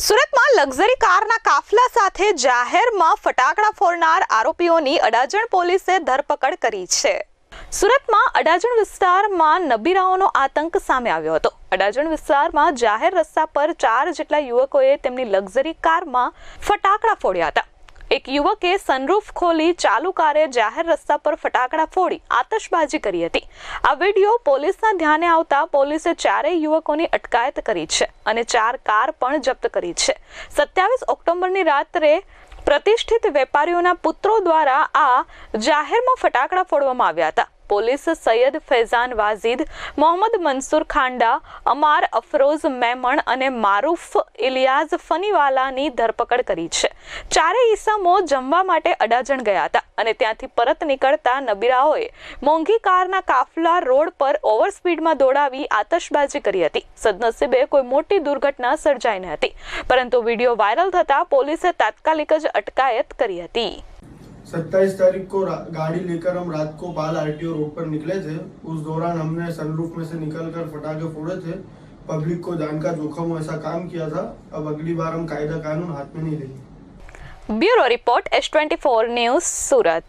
સુરતમાં લક્ઝરી કારના કાફલા સાથે જાહેરમાં ફટાકડા ફોડનાર આરોપીઓની અડાજણ પોલીસે ધરપકડ કરી છે. સુરતમાં અડાજણ વિસ્તારમાં નબીરાઓનો આતંક સામે આવ્યો હતો. અડાજણ વિસ્તારમાં જાહેર રસ્તા પર ચાર જેટલા યુવકોએ તેમની લક્ઝરી કારમાં ફટાકડા ફોડ્યા હતા. એક યુવકે સનરૂફ ખોલી ચાલુ કારે જાહેર રસ્તા પર ફટાકડા ફોડી આતશબાજી કરી હતી. આ વીડિયો પોલીસના ધ્યાને આવતા પોલીસે ચારેય યુવકોની અટકાયત કરી છે અને ચાર કાર પણ જપ્ત કરી છે. સત્યાવીસ ઓક્ટોબરની રાત્રે પ્રતિષ્ઠિત વેપારીઓના પુત્રો દ્વારા આ જાહેરમાં ફટાકડા ફોડવામાં આવ્યા હતા. પોલીસ સૈયદ ફૈઝાન વાઝીદ, મોહમ્મદ મનસુર ખાંડા, અમાર અફરોઝ મેમણ અને મારૂફ ઇલિયાઝ ફનીવાલાની ધરપકડ કરી છે. ચારે ઈસમો જમવા માટે અડાજણ ગયા હતા અને ત્યાંથી પરત નીકળતા નબીરાઓએ મોંઘી કારના કાફલા રોડ પર ઓવર સ્પીડમાં દોડાવી આતશબાજી કરી હતી. સદનસીબે કોઈ મોટી દુર્ઘટના સર્જાઈ ન હતી, પરંતુ વીડિયો વાયરલ થતાં પોલીસે તાત્કાલિક જ અટકાયત કરી હતી. सत्ताईस तारीख को गाड़ी लेकर हम रात को बाल आरटीओ रोड पर निकले थे उस दौरान हमने सनरूफ में से निकल कर फटाके फोड़े थे पब्लिक को जान का जोखम ऐसा काम किया था अब अगली बार हम कायदा कानून हाथ में नहीं लेंगे bureau report S twenty four news Surat